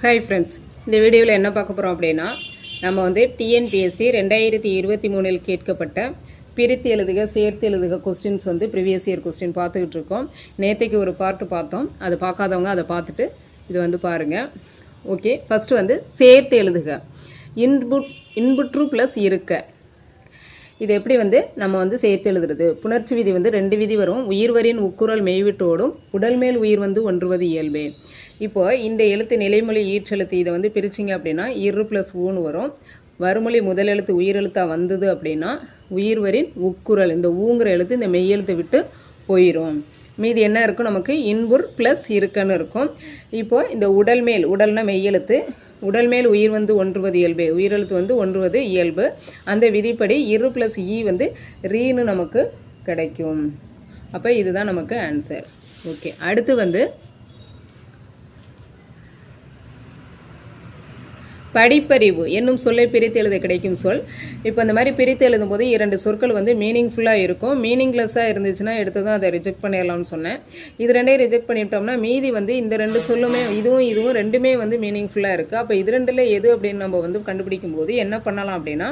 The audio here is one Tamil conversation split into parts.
ஹாய் ஃப்ரெண்ட்ஸ் இந்த வீடியோவில் என்ன பார்க்க போகிறோம் அப்படின்னா நம்ம வந்து டிஎன்பிஎஸ்சி ரெண்டாயிரத்தி இருபத்தி மூணில் கேட்கப்பட்ட பிரித்து எழுதுக சேர்த்து எழுதுக கொஸ்டின்ஸ் வந்து ப்ரிவியஸ் இயர் கொஸ்டின் பார்த்துக்கிட்டு இருக்கோம். நேற்றுக்கு ஒரு பார்ட்டு பார்த்தோம். அதை பார்க்காதவங்க அதை பார்த்துட்டு இது வந்து பாருங்கள் ஓகே ஃபஸ்ட்டு வந்து சேர்த்து எழுதுக. இன்புட் இன்புட்ரு ப்ளஸ் இருக்க. இது எப்படி வந்து நம்ம வந்து சேர்த்து எழுதுறது? புணர்ச்சி விதி வந்து ரெண்டு விதி வரும். உயிர்வரின் உக்குரல் மெய்விட்டோடும் உடல் மேல் உயிர் வந்து ஒன்றுவது இயல்பே. இப்போ இந்த எழுத்து நிலைமொழி ஈற்றெழுத்து இதை வந்து பிரிச்சிங்க அப்படின்னா இரு ப்ளஸ் ஊன்னு வரும். வறுமொழி முதல் எழுத்து உயிரெழுத்தாக வந்தது அப்படின்னா உயிர்வரின் உக்குரல் இந்த ஊங்குற எழுத்து இந்த மெய்யெழுத்தை விட்டு போயிடும் மீதி என்ன இருக்கும் நமக்கு? இன்புர் ப்ளஸ் இருக்குன்னு இருக்கும். இப்போ இந்த உடல் மேல் உடல்னா மெய்யெழுத்து. உடல் மேல் உயிர் வந்து ஒன்றுவது இயல்பு உயிரெழுத்து வந்து ஒன்றுவது இயல்பு. அந்த விதிப்படி இரு ப்ளஸ் இ e வந்து ரீனு நமக்கு கிடைக்கும். அப்போ இதுதான் நமக்கு ஆன்சர் ஓகே அடுத்து வந்து படிப்பறிவு என்னும் சொல்லை பிரித்து எழுத கிடைக்கும் சொல். இப்போ இந்த மாதிரி பிரித்து எழுதும் போது இரண்டு சொற்கள் வந்து மீனிங்ஃபுல்லாக இருக்கும். மீனிங்லெஸ்ஸாக இருந்துச்சுன்னா எடுத்து தான் அதை ரிஜெக்ட் பண்ணிடலாம்னு சொன்னேன். இது ரெண்டையும் ரிஜெக்ட் பண்ணிட்டோம்னா மீதி வந்து இந்த ரெண்டு சொல்லுமே இதுவும் இதுவும் ரெண்டுமே வந்து மீனிங்ஃபுல்லாக இருக்குது அப்போ இது ரெண்டில் எது அப்படின்னு நம்ம வந்து கண்டுபிடிக்கும் போது என்ன பண்ணலாம் அப்படின்னா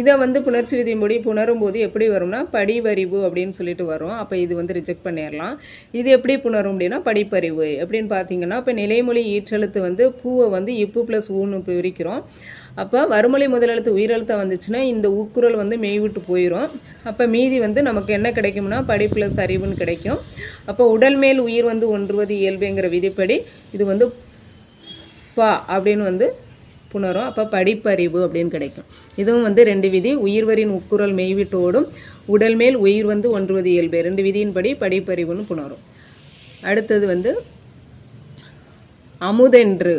இதை வந்து புணர்ச்சி விதியின்படி புணரும் போது எப்படி வரும்னா படிவறிவு அப்படின்னு சொல்லிட்டு வரும். அப்போ இது வந்து ரிஜெக்ட் பண்ணிடலாம். இது எப்படி புணரும் அப்படின்னா படிப்பறிவு. எப்படின்னு பார்த்தீங்கன்னா இப்போ நிலைமொழி ஈற்றெழுத்து வந்து பூவை வந்து இப்பு ப்ளஸ் ஊன்னு வைக்கிறோம் அப்போ வறுமொழி முதலெழுத்து உயிரெழுத்தம் வந்துச்சுன்னா இந்த உக்குரல் வந்து மெய்விட்டு போயிடும் அப்போ மீதி வந்து நமக்கு என்ன கிடைக்கும்னா படி ப்ளஸ் அறிவுன்னு கிடைக்கும். அப்போ உடல் மேல் உயிர் வந்து ஒன்றுவது இயல்புங்கிற விதிப்படி இது வந்து பா அப்படின்னு வந்து புணரும். அப்போ படிப்பறிவு அப்படின்னு கிடைக்கும். இதுவும் வந்து ரெண்டு விதி. உயிர்வரின் உக்குரல் மெய்விட்டோடும் உடல் மேல் உயிர் வந்து ஒன்றுவது இயல்பு. ரெண்டு விதியின்படி படிப்பறிவுன்னு புணரும். அடுத்தது வந்து அமுதென்று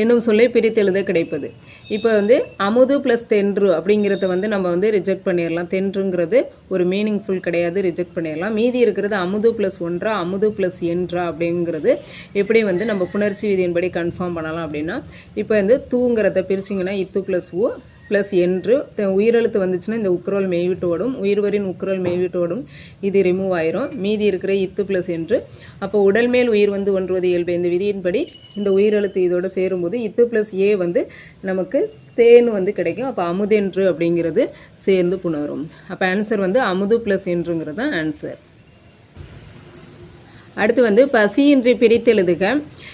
என்னும் சொல்லை பிரித்தெழுத கிடைப்பது. இப்போ வந்து அமுது ப்ளஸ் தென்று அப்படிங்கிறத வந்து நம்ம வந்து ரிஜெக்ட் பண்ணிடலாம் தென்றுங்கிறது ஒரு மீனிங்ஃபுல் கிடையாது ரிஜெக்ட் பண்ணிடலாம் மீதி இருக்கிறது அமுது ப்ளஸ் ஒன்றா அமுது ப்ளஸ் என்றா அப்படிங்கிறது எப்படி வந்து நம்ம புணர்ச்சி விதியின்படி கன்ஃபார்ம் பண்ணலாம் அப்படின்னா இப்போ வந்து தூங்கிறத பிரிச்சிங்கன்னா இத்து ப்ளஸ் ஊ ப்ளஸ் என்று உயிரெழுத்து வந்துச்சுன்னா இந்த உக்குரல் மெய்விட்டு ஓடும் உயிர்வரின் உக்குரல் மெய்விட்டு ஓடும் இது ரிமூவ் ஆயிரும். மீதி இருக்கிற இத்து ப்ளஸ் என்று. அப்போ உடல் மேல் உயிர் வந்து ஒன்றுவது இயல்பு. இந்த விதியின்படி இந்த உயிரெழுத்து இதோட சேரும்போது இத்து ப்ளஸ் ஏ வந்து நமக்கு தேன் வந்து கிடைக்கும். அப்போ அமுதென்று அப்படிங்கிறது சேர்ந்து புணரும். அப்போ ஆன்சர் வந்து அமுது ப்ளஸ் என்றுங்கிறது தான் ஆன்சர் அடுத்து வந்து பசியின்றி பிரித்து எழுதுக.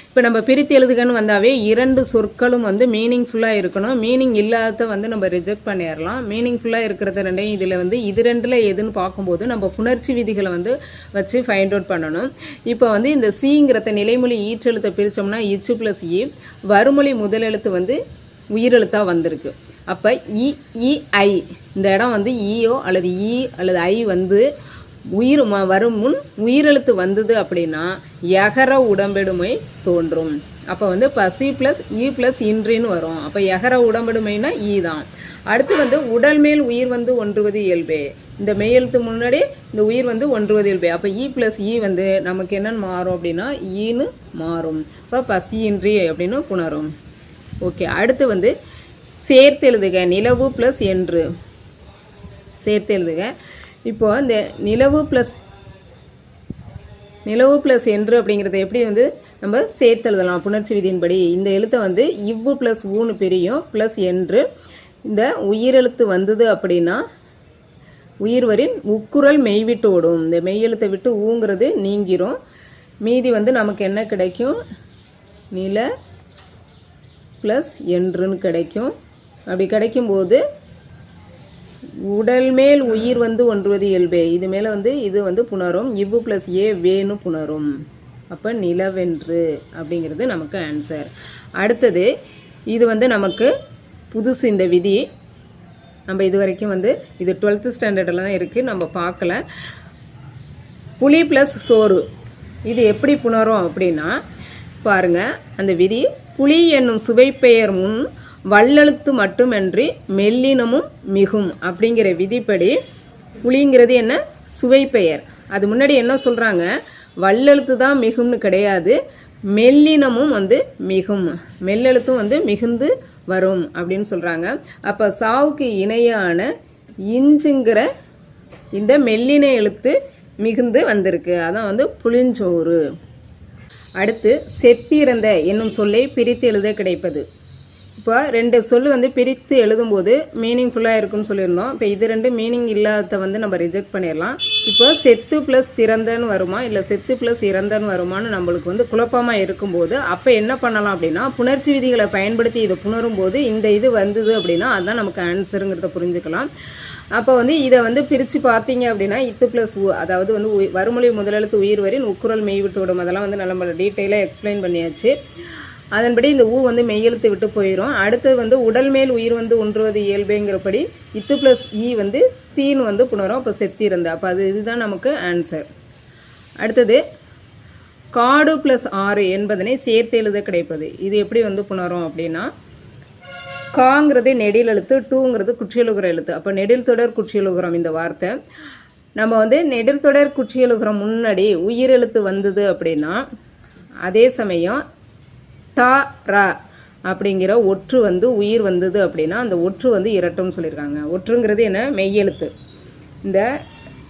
இப்போ நம்ம பிரித்து எழுதுகன்னு வந்தாவே இரண்டு சொற்களும் வந்து மீனிங்ஃபுல்லாக இருக்கணும். மீனிங் இல்லாத வந்து நம்ம ரிஜெக்ட் பண்ணிடலாம் மீனிங்ஃபுல்லாக இருக்கிறத ரெண்டையும் இதில் வந்து இது ரெண்டில் எதுன்னு பார்க்கும்போது நம்ம புணர்ச்சி விதிகளை வந்து வச்சு ஃபைண்ட் அவுட் பண்ணணும். இப்போ வந்து இந்த சிங்கிறத நிலைமொழி ஈற்றெழுத்தை பிரித்தோம்னா இச்சு ப்ளஸ் இ வறுமொழி முதலெழுத்து வந்து உயிரெழுத்தாக வந்திருக்கு. அப்போ இ இந்த இடம் வந்து இஓ அல்லது இ அல்லது ஐ வந்து உயிர் வரும் முன் உயிரெழுத்து வந்தது அப்படின்னா எகர உடம்பெடுமை தோன்றும். அப்போ வந்து பசி ப்ளஸ் இ ப்ளஸ் இன்றின்னு வரும். அப்போ எகர உடம்பெடுமைனா ஈ தான். அடுத்து வந்து உடல் மேல் உயிர் வந்து ஒன்றுவது இயல்பே. இந்த மெய்யெழுத்து முன்னாடி இந்த உயிர் வந்து ஒன்றுவது இயல்பே. அப்போ இ ப்ளஸ் இ வந்து நமக்கு என்னன்னு மாறும் அப்படின்னா ஈன்னு மாறும். இப்போ பசியின்றி அப்படின்னு புணரும். ஓகே அடுத்து வந்து சேர்த்து எழுதுக நிலவு ப்ளஸ் என்று. சேர்த்து எழுதுக இப்போ இந்த நிலவு ப்ளஸ் நிலவு ப்ளஸ் என்று அப்படிங்கிறத எப்படி வந்து நம்ம சேர்த்து எழுதலாம் புணர்ச்சி விதியின்படி இந்த எழுத்தை வந்து இவ்வு ப்ளஸ் ஊன்னு பிரியும். ப்ளஸ் என்று இந்த உயிரெழுத்து வந்தது அப்படின்னா உயிர்வரின் உக்குரல் மெய்விட்டு ஓடும். இந்த மெய்யெழுத்தை விட்டு ஊங்கிறது நீங்கிரும். மீதி வந்து நமக்கு என்ன கிடைக்கும்? நில ப்ளஸ் என்றுன்னு கிடைக்கும். அப்படி கிடைக்கும்போது உடல் மேல் உயிர் வந்து ஒன்றுவது இயல்பே. இது மேலே வந்து இது வந்து புணரும். இவ்வு ப்ளஸ் ஏ வேணும் புணரும். அப்போ நிலவென்று அப்படிங்கிறது நமக்கு ஆன்சர் அடுத்தது இது வந்து நமக்கு புதுசு இந்த விதி. நம்ம இது வரைக்கும் வந்து இது டுவெல்த்து ஸ்டாண்டர்டில் தான் இருக்குது நம்ம பார்க்கல. புளி ப்ளஸ் சோறு. இது எப்படி புணரும் அப்படின்னா பாருங்க அந்த விதி. புளி என்னும் சுவைப்பெயர் முன் வல்லெழுத்து மட்டுமன்றி மெல்லினமும் மிகும் அப்படிங்கிற விதிப்படி புளிங்கிறது என்ன? சுவைப்பெயர். அது முன்னாடி என்ன சொல்கிறாங்க வல்லெழுத்து தான் மிகும்னு கிடையாது. மெல்லினமும் வந்து மிகும். மெல்லெழுத்தும் வந்து மிகுந்து வரும் அப்படின்னு சொல்கிறாங்க அப்போ சாவுக்கு இணையான இஞ்சுங்கிற இந்த மெல்லின எழுத்து மிகுந்து வந்திருக்கு. அதான் வந்து புளிஞ்சோறு. அடுத்து செத்திறந்த என்னும் சொல்லை பிரித்து எழுத கிடைப்பது. இப்போ ரெண்டு சொல் வந்து பிரித்து எழுதும்போது மீனிங்ஃபுல்லாக இருக்கும்னு சொல்லியிருந்தோம். இப்போ இது ரெண்டு மீனிங் இல்லாத வந்து நம்ம ரிஜெக்ட் பண்ணிடலாம் இப்போ செத்து ப்ளஸ் திறந்தன்னு வருமா? இல்லை செத்து ப்ளஸ் இறந்தன்னு வருமான்னு நம்மளுக்கு வந்து குழப்பமாக இருக்கும்போது அப்போ என்ன பண்ணலாம் அப்படின்னா புணர்ச்சி விதிகளை பயன்படுத்தி இதை புணரும் போது இந்த இது வந்தது அப்படின்னா அதுதான் நமக்கு ஆன்சருங்கிறத புரிஞ்சுக்கலாம். அப்போ வந்து இதை வந்து பிரித்து பார்த்தீங்க அப்படின்னா இத்து ப்ளஸ் உ அதாவது வந்து வறுமொழி முதலெழுத்து உயிர் வரின் உக்குரல் மெய்விட்டு விடும் அதெல்லாம் வந்து நம்ம டீட்டெயிலாக எக்ஸ்பிளைன் பண்ணியாச்சு. அதன்படி இந்த ஊ வந்து மெய்யெழுத்து விட்டு போயிடும் அடுத்தது வந்து உடல் மேல் உயிர் வந்து ஒன்றுவது இயல்புங்கிறபடி இத்து ப்ளஸ் ஈ e வந்து தீன் வந்து புணரும் அப்போ செத்திருந்த அப்போ அது இதுதான் நமக்கு ஆன்சர் அடுத்தது காடு ப்ளஸ் ஆறு என்பதனை சேர்த்து எழுத கிடைப்பது. இது எப்படி வந்து புணரும் அப்படின்னா காங்கிறது நெடில் எழுத்து டூங்கிறது குற்றியலுகிற எழுத்து. அப்போ நெடில் தொடர் குற்றியலுகிறோம் இந்த வார்த்தை. நம்ம வந்து நெடில் தொடர் குற்றியலுகிற முன்னாடி உயிரெழுத்து வந்தது அப்படின்னா அதே சமயம் டா ரா அப்படிங்கிற ஒற்று வந்து உயிர் வந்தது அப்படின்னா அந்த ஒற்று வந்து இரட்டும்னு சொல்லியிருக்காங்க. ஒற்றுங்கிறது என்ன? மெய்யெழுத்து. இந்த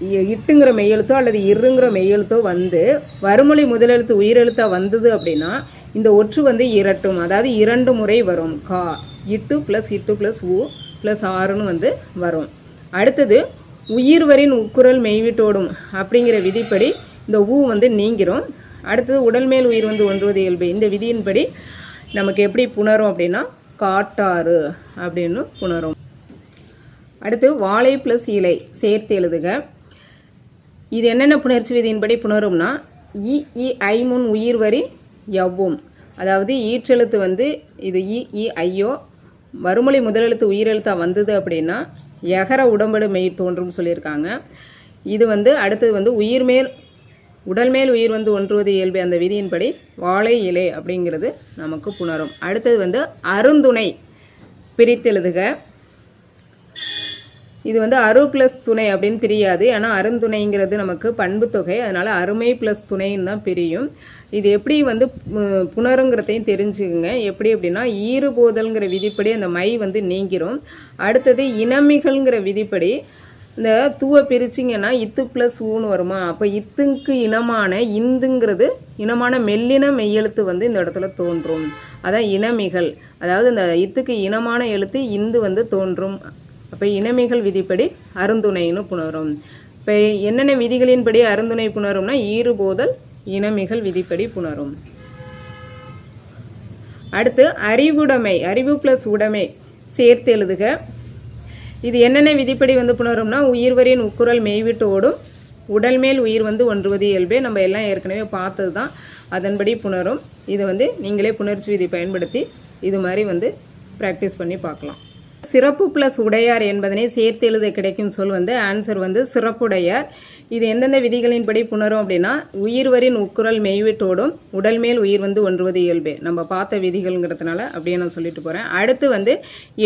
இ- இட்டுங்கிற மெய்யெழுத்தோ அல்லது இருங்கிற மெய்யெழுத்தோ வந்து வறுமொழி முதலெழுத்து உயிரெழுத்தாக வந்தது அப்படின்னா இந்த ஒற்று வந்து இரட்டும். அதாவது இரண்டு முறை வரும். கா இட்டு ப்ளஸ் இட்டு ப்ளஸ் உ ப்ளஸ் ஆறுன்னு வந்து வரும். அடுத்தது உயிர்வரின் உக்குரல் மெய்விட்டோடும் அப்படிங்கிற விதிப்படி இந்த ஊ வந்து நீங்கிரும். அடுத்தது உடல் மேல் உயிர் வந்து ஒன்றுவது இயல்பு. இந்த விதியின்படி நமக்கு எப்படி புணரும் அப்படின்னா காட்டாறு அப்படின்னு புணரும். அடுத்து வாழை ப்ளஸ் இலை சேர்த்து எழுதுக. இது என்னென்ன புணர்ச்சி விதியின்படி புணரும்னா இ இ ஐ முன் உயிர் வரி எவ்வும் அதாவது ஈற்றெழுத்து வந்து இது இ இ ஐயோ மறுமொழி முதலெழுத்து உயிரெழுத்தாக வந்தது அப்படின்னா எகர உடம்படு மெய் தோன்றும் சொல்லியிருக்காங்க. இது வந்து அடுத்தது வந்து உயிர் மேல் உடல் மேல் உயிர் வந்து ஒன்றுவது இயல்பு அந்த விதியின்படி வாழை இலை அப்படிங்கிறது நமக்கு புணரும். அடுத்தது வந்து அருந்துணை பிரித்தெழுதுக இது வந்து அரு ப்ளஸ் துணை அப்படின்னு பிரியாது. ஏன்னா அருந்துணைங்கிறது நமக்கு பண்பு தொகை. அதனால அருமை ப்ளஸ் துணைன்னு தான் பிரியும். இது எப்படி வந்து புணருங்கிறதையும் தெரிஞ்சுக்குங்க. எப்படி அப்படின்னா ஈறுபோதல்ங்கிற விதிப்படி அந்த மை வந்து நீங்கிரும். அடுத்தது இனமிகள்ங்கிற விதிப்படி இந்த தூவை பிரிச்சிங்கன்னா இத்து ப்ளஸ் ஊன்னு வருமா? அப்போ இத்துக்கு இனமான இந்துங்கிறது இனமான மெல்லின மெய்யெழுத்து வந்து இந்த இடத்துல தோன்றும். அதான் இனமிகள். அதாவது இந்த இத்துக்கு இனமான எழுத்து இந்து வந்து தோன்றும். அப்போ இனமிகள் விதிப்படி அருந்துணைன்னு புணரும். இப்போ என்னென்ன விதிகளின்படி அருந்துணை புணரும்னா ஈறுபோதல் இனமிகள் விதிப்படி புணரும். அடுத்து அறிவுடைமை அறிவு ப்ளஸ் உடைமை சேர்த்து எழுதுக. இது என்னென்ன விதிப்படி வந்து புணரும்னா உயிர்வரின் உக்குரல் மெய்விட்டு ஓடும். உடல் மேல் உயிர் வந்து ஒன்றுவது இயல்பே. நம்ம எல்லாம் ஏற்கனவே பார்த்தது தான் அதன்படி புணரும். இது வந்து நீங்களே புணர்ச்சி விதி பயன்படுத்தி இது மாதிரி வந்து ப்ராக்டிஸ் பண்ணி பார்க்கலாம். சிறப்பு ப்ளஸ் உடையார் என்பதனை சேர்த்து எழுத கிடைக்கும் சொல் வந்து ஆன்சர் வந்து சிறப்புடையார். இது எந்தெந்த விதிகளின்படி புணரும் அப்படின்னா உயிர்வரின் உக்குரல் மெய்விட்டோடும் உடல் மேல் உயிர் வந்து ஒன்றுவது இயல்பே. நம்ம பார்த்த விதிகள்ங்கிறதுனால அப்படியே நான் சொல்லிட்டு போகிறேன் அடுத்து வந்து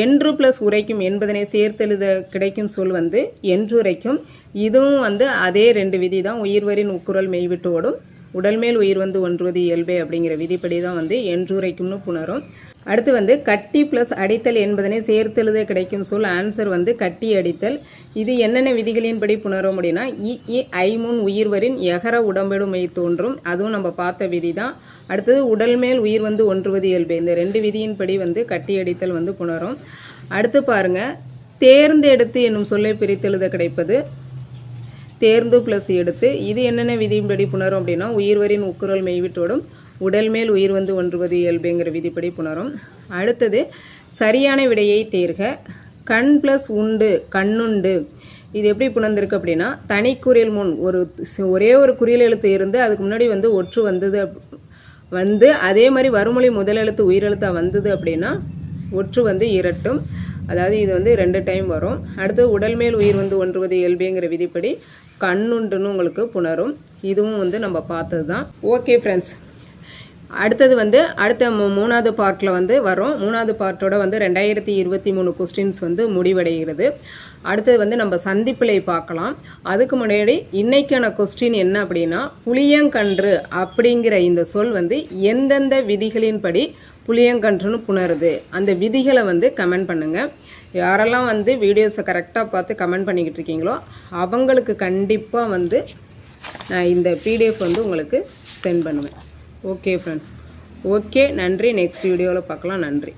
என்று ப்ளஸ் உரைக்கும் என்பதனை சேர்த்து எழுத கிடைக்கும் சொல் வந்து என்றுரைக்கும் இதுவும் வந்து அதே ரெண்டு விதி தான் உயிர்வரின் உக்குரல் மெய்விட்டோடும் உடல் மேல் உயிர் வந்து ஒன்றுவது இயல்பே அப்படிங்கிற விதிப்படி தான் வந்து என்றுரைக்கும்னு புணரும். அடுத்து வந்து கட்டி ப்ளஸ் அடித்தல் என்பதனை சேர்த்தெழுத கிடைக்கும் சொல். ஆன்சர் வந்து கட்டி அடித்தல். இது என்னென்ன விதிகளின்படி புணரும் அப்படின்னா இ இ ஐ முன் உயிர்வரின் எகர உடம்பெடுமை தோன்றும். அதுவும் நம்ம பார்த்த விதி தான் அடுத்தது உடல் மேல் உயிர் வந்து ஒன்றுவது இயல்பு. இந்த ரெண்டு விதியின்படி வந்து கட்டி அடித்தல் வந்து புணரும். அடுத்து பாருங்க தேர்ந்தெடுத்து என்னும் சொல்லை பிரித்தெழுத கிடைப்பது தேர்ந்து ப்ளஸ் எடுத்து. இது என்னென்ன விதியின்படி புணரும் அப்படின்னா உயிர்வரின் உக்குரல் மெய்விட்டோடும் உடல் மேல் உயிர் வந்து ஒன்றுவது இயல்புங்கிற விதிப்படி புணரும். அடுத்தது சரியான விடையை தேர்க. கண் ப்ளஸ் உண்டு கண்ணுண்டு. இது எப்படி புணர்ந்திருக்கு அப்படின்னா தனி குறியல் முன் ஒரு ஒரே ஒரு குறியல் எழுத்து இருந்து அதுக்கு முன்னாடி வந்து ஒற்று வந்தது வந்து அதே மாதிரி வறுமொழி முதலெழுத்து உயிரெழுத்தாக வந்தது அப்படின்னா ஒற்று வந்து இரட்டும். அதாவது இது வந்து ரெண்டு டைம் வரும். அடுத்து உடல் மேல் உயிர் வந்து ஒன்றுவது இயல்புங்கிற விதிப்படி கண்ணுண்டுன்னு உங்களுக்கு புணரும். இதுவும் வந்து நம்ம பார்த்தது தான் ஓகே ஃப்ரெண்ட்ஸ் அடுத்தது வந்து அடுத்த மூணாவது பார்ட்டில் வந்து வரும் மூணாவது பார்ட்டோட வந்து ரெண்டாயிரத்தி இருபத்தி மூணு கொஸ்டின்ஸ் வந்து முடிவடைகிறது. அடுத்தது வந்து நம்ம சந்திப்பிலை பார்க்கலாம். அதுக்கு முன்னாடி இன்றைக்கான கொஸ்டின் என்ன அப்படின்னா புளியங்கன்று அப்படிங்கிற இந்த சொல் வந்து எந்தெந்த விதிகளின்படி புளியங்கன்றுன்னு புணருது. அந்த விதிகளை வந்து கமெண்ட் பண்ணுங்கள் யாரெல்லாம் வந்து வீடியோஸை கரெக்டாக பார்த்து கமெண்ட் பண்ணிக்கிட்டு இருக்கீங்களோ அவங்களுக்கு கண்டிப்பாக வந்து நான் இந்த பிடிஎஃப் வந்து உங்களுக்கு சென்ட் பண்ணுவேன். ஓகே ஃப்ரெண்ட்ஸ் ஓகே நன்றி. நெக்ஸ்ட் வீடியோவில் பார்க்கலாம். நன்றி.